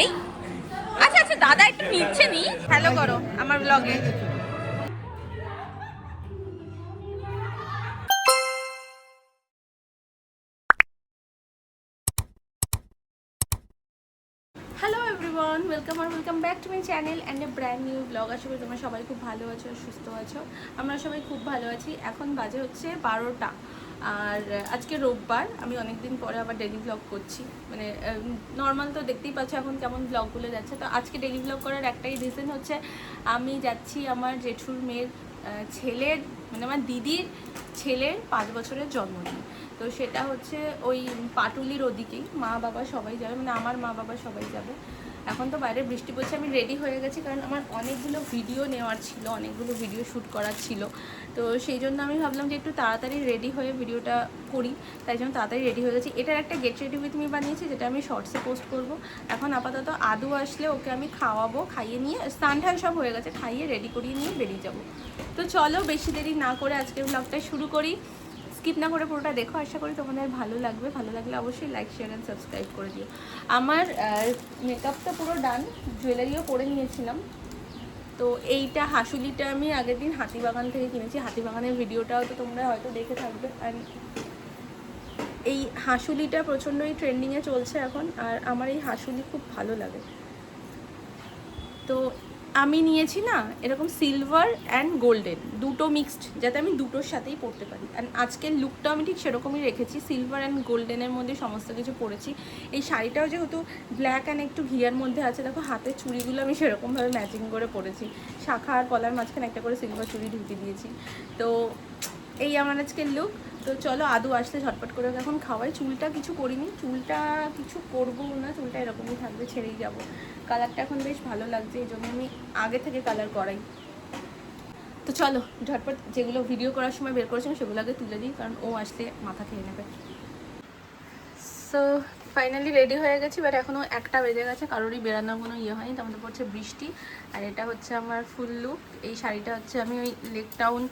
এই? আচ্ছা আচ্ছা দাদা, একটু নিচ্ছে নি। হ্যালো করো, আমার ব্লগে আর to channel A brand new সবাই খুব ভালো আছো, সুস্থ আছো। আমরা সবাই খুব ভালো আছি। এখন বাজে হচ্ছে বারোটা। আর আজকে রোববার, আমি অনেক দিন পরে আবার ডেলি ব্লগ করছি। মানে নর্মাল তো দেখতেই পাচ্ছ এখন কেমন ব্লগগুলো যাচ্ছে। তো আজকে ডেলি ব্লগ করার একটাই রিজন হচ্ছে, আমি যাচ্ছি আমার জেঠুর মেয়ের ছেলের মানে আমার দিদির ছেলের পাঁচ বছরের জন্মদিন। তো সেটা হচ্ছে ওই পাটুলির ওদিকেই। মা বাবা সবাই যাবে মানে আমার মা বাবা সবাই যাবে। এখন তো বাইরে বৃষ্টি পড়ছে, আমি রেডি হয়ে গেছি, কারণ আমার অনেকগুলো ভিডিও নেওয়ার ছিল, অনেকগুলো ভিডিও শ্যুট করার ছিল। তো সেই জন্য আমি ভাবলাম যে একটু তাড়াতাড়ি রেডি হয়ে ভিডিওটা করি। তাই জন্য তাড়াতাড়ি রেডি হয়ে গেছি। এটার একটা গেট রেডি উইথ মি বানিয়েছি, যেটা আমি শর্টসে পোস্ট করব। এখন আপাতত আদু আসলে ওকে আমি খাওয়াবো, খাইয়ে নিয়ে স্নান টান সব হয়ে গেছে, খাইয়ে রেডি করিয়ে নিয়ে বেরিয়ে যাব। তো চলো বেশি দেরি না করে আজকের ব্লগটা শুরু করি। স্কিপ না করে পুরোটা দেখো। আশা করি তোমাদের ভালো লাগবে। ভালো লাগলে অবশ্যই লাইক শেয়ার অ্যান্ড সাবস্ক্রাইব করে দিও। আমার মেকআপটা পুরো ডান জুয়েলারিও পরে নিয়েছিলাম। তো এইটা হাসুলিটা আমি আগের দিন হাতিবাগান থেকে কিনেছি। হাতিবাগানের ভিডিওটাও তো তোমরা হয়তো দেখে থাকবে। আর এই হাসুলিটা প্রচণ্ডই ট্রেন্ডিংয়ে চলছে এখন। আর আমার এই হাসুলি খুব ভালো লাগে। তো আমি নিয়েছি না, এরকম সিলভার অ্যান্ড গোল্ডেন দুটো মিক্সড যাতে আমি দুটোর সাথেই পরতে পারি। অ্যান্ড আজকের লুকটা আমি ঠিক সেরকমই রেখেছি সিলভার অ্যান্ড গোল্ডেনের মধ্যে সমস্ত কিছু পরেছি এই শাড়িটাও যেহেতু ব্ল্যাক অ্যান্ড একটু ঘিয়ার মধ্যে আছে, দেখো হাতের চুড়িগুলো আমি সেরকমভাবে ম্যাচিং করে পরেছি। শাখা আর কলার মাঝখানে একটা করে সিলভার চুড়ি ঢুকিয়ে দিয়েছি। তো এই আমার আজকের লুক তো চলো আদু আসলে ঝটপট করে এখন খাওয়াই। চুলটা কিছু করিনি। চুলটা কিছু করব না, চুলটা এরকমই থাকবে, ছেড়েই যাব। কালারটা এখন বেশ ভালো লাগছে, এই জন্য আমি আগে থেকে কালার করাই। তো চলো, ঝটপট যেগুলো ভিডিও করার সময় বের করেছিলাম সেগুলো আগে তুলে দিই, কারণ ও আসলে মাথা খেয়ে নেবে। সো ফাইনালি রেডি হয়ে গেছি বাট এখনও একটা বেজে গেছে, কারোরই বেরানোর কোনো ইয়ে হয়নি। তার মধ্যে পড়ছে বৃষ্টি, আর এটা হচ্ছে আমার ফুল লুক এই শাড়িটা হচ্ছে আমি ওই লেক টাউন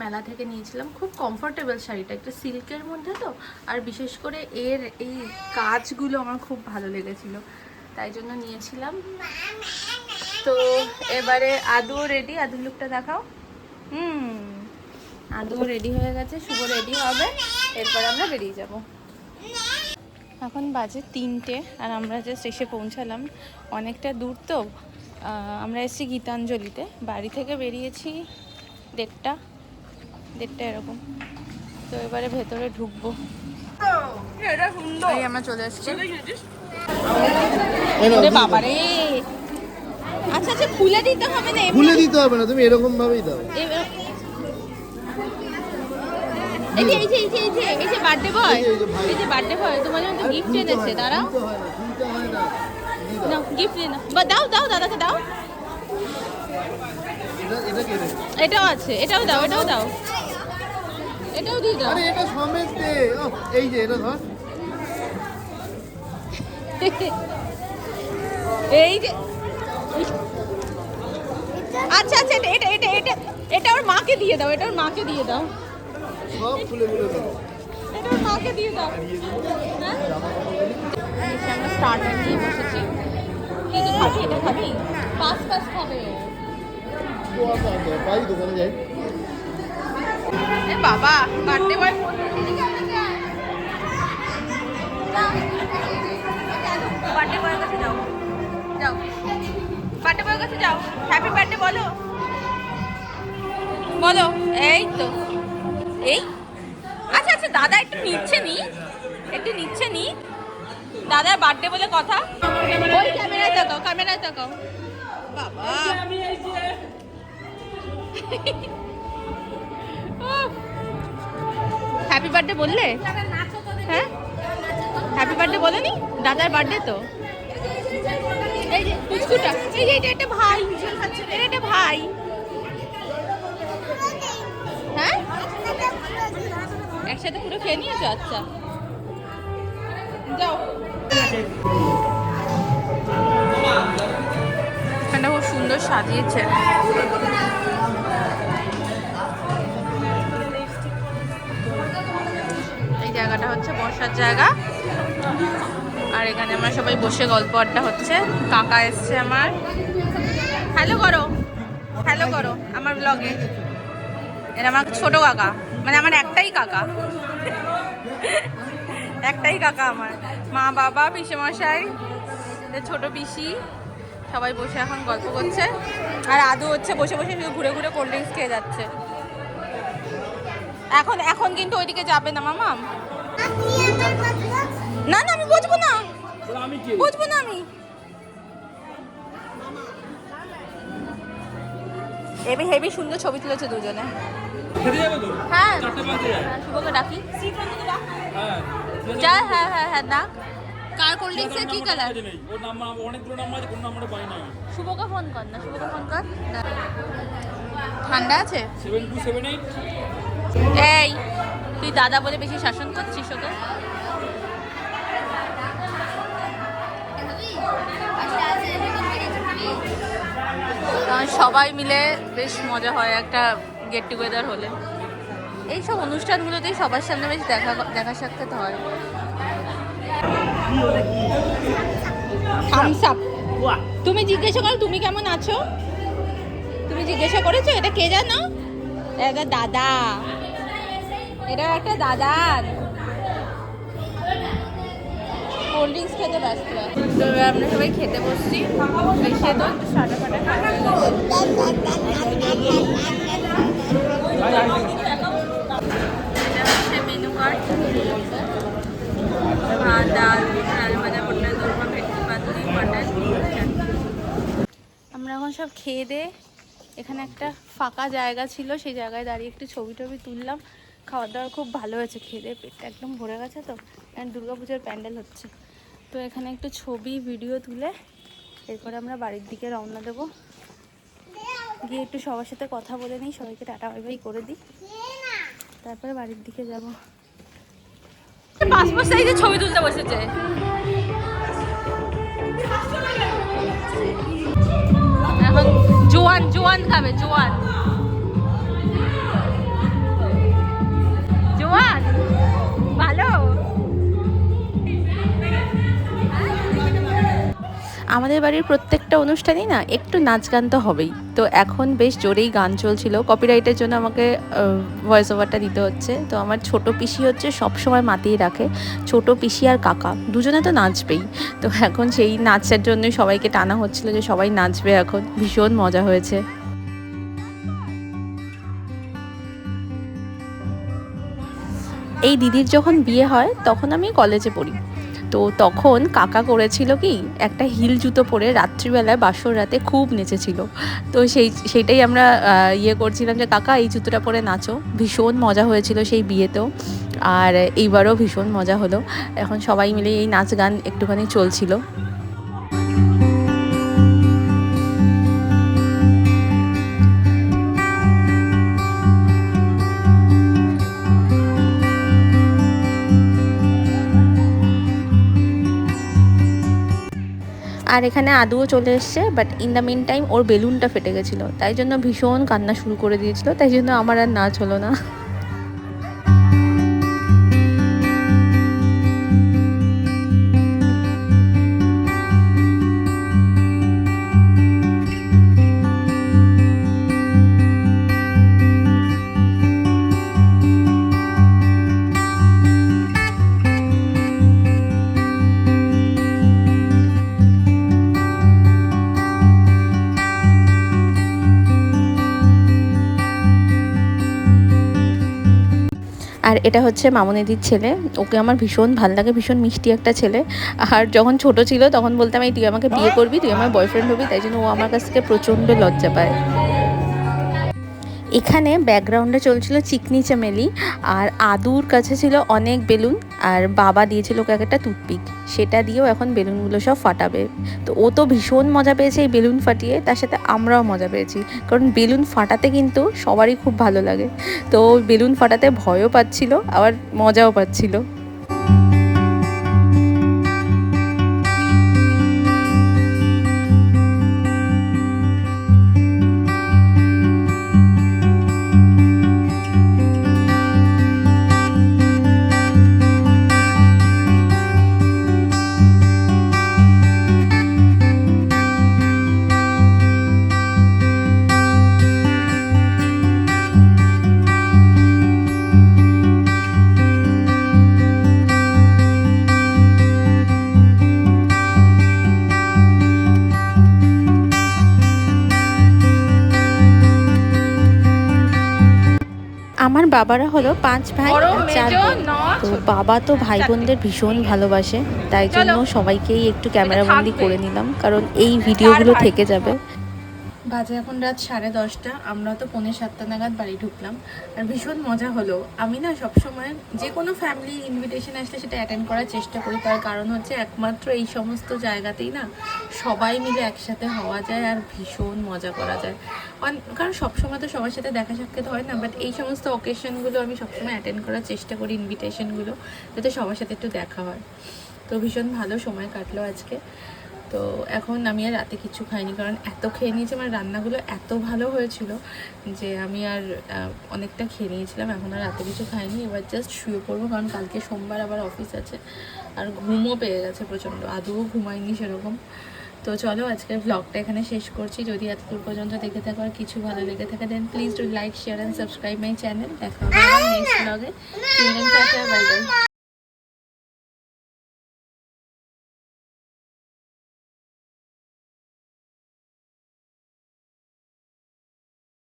মেলা থেকে নিয়েছিলাম। খুব কমফোর্টেবল শাড়িটা, একটু সিল্কের মধ্যে তো। আর বিশেষ করে এর এই কাজগুলো আমার খুব ভালো লেগেছিল। তাই জন্য নিয়েছিলাম। তো এবারে আদু রেডি আদু লুকটা দেখাও। হুম, আদু রেডি হয়ে গেছে। শুভ রেডি হবে। এরপর আমরা বেরিয়ে যাব। এখন বাজে তিনটে আর আমরা জাস্ট এসে পৌঁছালাম। অনেকটা দূর তো। আমরা এসেছি গীতাঞ্জলিতে। বাড়ি থেকে বেরিয়েছি দেড়টা। দেড়টা এরকম। তো এবারে ভেতরে ঢুকবো। আমরা চলে এসেছি ওরে আচ্ছা আচ্ছা খুলে দিতে হবে না খুলে দিতে হবে না তুমি এরকম ভাবেই দাও। এবার- এই যে এই যে এই যে এই যে এই যে বার্থডে বয় এই যে, বার্থডে বয় তোমার জন্য গিফট খুলতে এনেছে দাঁড়াও। না, খুলতে না নাও গিফট বা দাও দাও দাদাকে দাও? এটাও আছে এটাও দাও এটাও দাও। এটাও দিয়ে দাও। আরে এটা সমেত দে। এই যে এটা ধর। এই যে আচ্ছা আচ্ছা এটা এটা এটা এটা এটা ওর মাকে দিয়ে দাও এটা ওর মাকে দিয়ে দাও। সব খুলে খুলে দাও। এটা ওর মাকে দিয়ে দাও। হ্যাঁ? আমরা স্টার্টার নিয়ে বসেছি। কি খাবি এটা খাবি? পাঁচ পাঁচ খাবে। দাও, দাও, পাই দোকানে যাই। বাবা বার্থডে বয় বার্থডে বয়ের কাছে যাও। যাও। বার্থডে বয়ের কাছে যাও। হ্যাপি বার্থডে বলো। বলো এই তো। এই? আচ্ছা আচ্ছা দাদা একটু নিচ্ছে নি। একটু নিচ্ছে নি। দাদার বার্থডে বলে কথা। ওই ক্যামেরায় তাকাও ক্যামেরায় তাকাও। বাবা। হ্যাপি বার্থডে বললে? হ্যাঁ? হ্যাপি বার্থডে বলেনি? দাদার বার্থডে তো। ভাই। এটা ভাই। হ্যাঁ? একসাথে পুরো খেয়ে নিয়েছো? আচ্ছা। যাও। খুব সুন্দর সাজিয়েছে। হচ্ছে বসার জায়গা। আর এখানে আমরা সবাই বসে গল্প আড্ডা হচ্ছে। কাকা এসছে আমার। হ্যালো করো। হ্যালো করো আমার ব্লগে এটা আমার ছোট কাকা। মানে আমার একটাই কাকা। একটাই কাকা আমার। মা বাবা মশাই ছোট পিসি। সবাই বসে এখন গল্প করছে। আর আদু হচ্ছে বসে বসে শুধু ঘুরে ঘুরে কোল্ড ড্রিঙ্কস খেয়ে যাচ্ছে। এখন এখন কিন্তু ওইদিকে যাবে না মামাম। না না আমি বুঝব না। বুঝব না আমি। হেবি হেবি সুন্দর ছবি তুলেছে দুজনে। খেতে যাবে তো? হ্যাঁ। হ্যাঁ, শুভকে ডাকি। হ্যাঁ যা হ্যাঁ হ্যাঁ হ্যাঁ ডাক। কার কোল্ড ড্রিঙ্কসের কি কালার ওর নাম্বার অনেকগুলো নাম্বার আছে কোন নাম্বারে পাই না শুভকে ফোন কর না শুভকে ফোন কর। ঠান্ডা আছে? সেভেন টু সেভেন এইট এই, তুই দাদা বলে বেশি শাসন করছিস ওকে? সবাই মিলে বেশ মজা হয় একটা গেট টুগেদার হলে। এইসব অনুষ্ঠানগুলোতেই সবার সামনে বেশ দেখা দেখা সাক্ষাৎ হয়। আপ তুমি জিজ্ঞাসা করো, তুমি কেমন আছো? তুমি জিজ্ঞাসা করেছ, এটা কে জানো? এটা দাদা। এটা একটা দাদার। কোল্ড ড্রিঙ্কস খেতে ব্যস্ত তো আমরা সবাই খেতে বসছি। এসে তো সাটা ফাটা মেনু কার্ড ভাত ডাল ডাল ভাজা পটল দোরমা ভেটকি পাতুরি মাটন। আমরা এখন সব খেয়ে দে এখানে একটা ফাঁকা জায়গা ছিল, সেই জায়গায় দাঁড়িয়ে একটু ছবি টবি তুললাম। খাওয়া দাওয়া খুব ভালো হয়েছে খেয়ে পেটটা একদম ভরে গেছে তো কারণ দুর্গাপুজোর প্যান্ডেল হচ্ছে। তো এখানে একটু ছবি, ভিডিও তুলে এরপরে আমরা বাড়ির দিকে রওনা দেবো। গিয়ে একটু সবার সাথে কথা বলে নিই, সবাইকে টাটা, বাই বাই করে দিই। তারপরে বাড়ির দিকে যাব। পাসপোর্ট সাইজে ছবি তুলতে বসেছে। જોવાન જોવાન ખાવે જોવાન আমাদের বাড়ির প্রত্যেকটা অনুষ্ঠানেই না একটু নাচ গান তো হবেই। তো এখন বেশ জোরেই গান চলছিল। কপিরাইটের জন্য আমাকে ভয়েস ওভারটা দিতে হচ্ছে। তো আমার ছোট পিসি হচ্ছে সব সময় মাতিয়ে রাখে। ছোট পিসি আর কাকা দুজনে তো নাচবেই। তো এখন সেই নাচের জন্যই সবাইকে টানা হচ্ছিল যে সবাই নাচবে এখন। ভীষণ মজা হয়েছে। এই দিদির যখন বিয়ে হয়, তখন আমি কলেজে পড়ি। তো তখন কাকা করেছিল কি, একটা হিল জুতো পরে রাত্রিবেলায় বাসর রাতে খুব নেচেছিল। তো সেই, সেইটাই আমরা ইয়ে করছিলাম যে, কাকা, এই জুতোটা পরে নাচো। ভীষণ মজা হয়েছিল সেই বিয়েতেও। আর এইবারও ভীষণ মজা হলো। এখন সবাই মিলে এই নাচ গান একটুখানি চলছিল। আর এখানে আদুও চলে এসছে but in the meantime ওর বেলুনটা ফেটে গেছিল। তাই জন্য ভীষণ কান্না শুরু করে দিয়েছিল, তাই জন্য আমার আর নাচ হলো না। আর এটা হচ্ছে মামনিদির ছেলে। ওকে আমার ভীষণ ভালো লাগে, ভীষণ মিষ্টি একটা ছেলে। আর যখন ছোট ছিল তখন বলতাম, এই, তুই আমাকে বিয়ে করবি, তুই আমার বয়ফ্রেন্ড হবি। তাই জন্য ও আমার কাছ থেকে প্রচণ্ড লজ্জা পায়। এখানে ব্যাকগ্রাউন্ডে চলছিল চিকনি চামেলি, আর আদুর কাছে ছিল অনেক বেলুন, আর বাবা দিয়েছিল ওকে একটা টুথপিক। সেটা দিয়েও এখন বেলুনগুলো সব ফাটাবে। তো ও তো ভীষণ মজা পেয়েছে এই বেলুন ফাটিয়ে, তার সাথে আমরাও মজা পেয়েছি। কারণ বেলুন ফাটাতে কিন্তু সবারই খুব ভালো লাগে। তো বেলুন ফাটাতে ভয়ও পাচ্ছিল, আবার মজাও পাচ্ছিল। বাবারা হলো পাঁচ ভাই চার তো বাবা তো ভাই বোনদের ভীষণ ভালোবাসে তাই জন্য সবাইকেই একটু ক্যামেরাবন্দি করে নিলাম কারণ এই ভিডিওগুলো থেকে যাবে। বাজে এখন রাত সাড়ে দশটা, আমরা তো পৌনে সাতটা নাগাদ বাড়ি ঢুকলাম। আর ভীষণ মজা হলো। আমি না সবসময় যে কোনো ফ্যামিলি ইনভিটেশন আসলে সেটা অ্যাটেন্ড করার চেষ্টা করি। তার কারণ হচ্ছে একমাত্র এই সমস্ত জায়গাতেই না সবাই মিলে একসাথে হওয়া যায় আর ভীষণ মজা করা যায়। কারণ সবসময় তো সবার সাথে দেখা সাক্ষাৎ হয় না বাট এই সমস্ত অকেশনগুলো আমি সবসময় অ্যাটেন্ড করার চেষ্টা করি ইনভিটেশনগুলো যাতে সবার সাথে একটু দেখা হয়। তো ভীষণ ভালো সময় কাটলো আজকে। তো এখন আমি আর রাতে কিছু খাইনি, কারণ এত খেয়ে নিয়েছি আমার রান্নাগুলো এত ভালো হয়েছিল যে আমি আর অনেকটা খেয়ে নিয়েছিলাম, এখন আর রাতে কিছু খাইনি। এবার জাস্ট শুয়ে পড়ব, কারণ কালকে সোমবার আবার অফিস আছে, আর ঘুমও পেয়ে গেছে প্রচণ্ড, আদৌ ঘুমাইনি সেরকম। তো চলো আজকের ব্লগটা এখানে শেষ করছি, যদি এতদূর পর্যন্ত দেখে থাকো আর কিছু ভালো লেগে থাকে then please do like share and subscribe my channel দেখা হবে নেক্সট ব্লগে